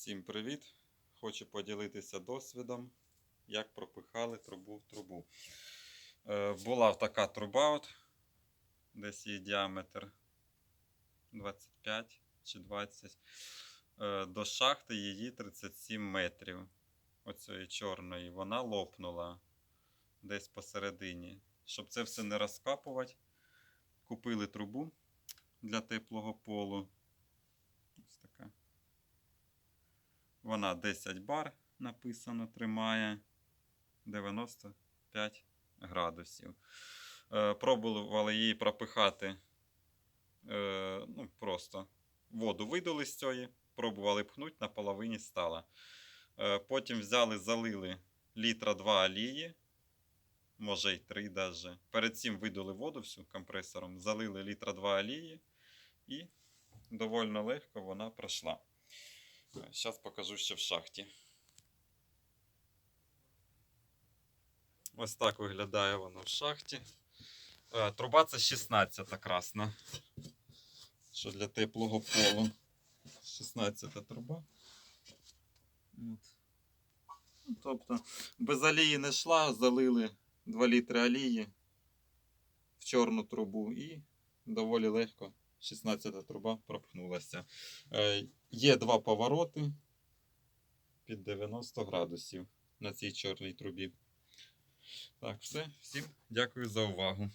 Всім привіт! Хочу поділитися досвідом, як пропихали трубу в трубу. Е, була така труба, от, десь її діаметр 25 чи 20. Е, до шахти її 37 метрів. Оцієї чорної. Вона лопнула десь посередині. Щоб це все не розкапувати, купили трубу для теплого полу. Ось така. Вона 10 бар написано, тримає 95 градусів. Е, пробували її пропихати е, ну, просто воду видали з цієї, пробували пхнути, на половині стала. Е, потім взяли, залили літра 2 олії, може й 3 даже. Перед цим видали воду всю компресором, залили літра 2 олії і доволі легко вона пройшла. Зараз покажу ще в шахті. Ось так виглядає воно в шахті. Е, Труба це 16 красна. Що для теплого полу. 16 труба. От. Ну, Тобто без олії не йшла, залили 2 літри олії в чорну трубу і доволі легко 16 труба пропхнулася. Е, Є два повороти під 90 градусів на цій чорній трубі. Так, все. Всім дякую за увагу.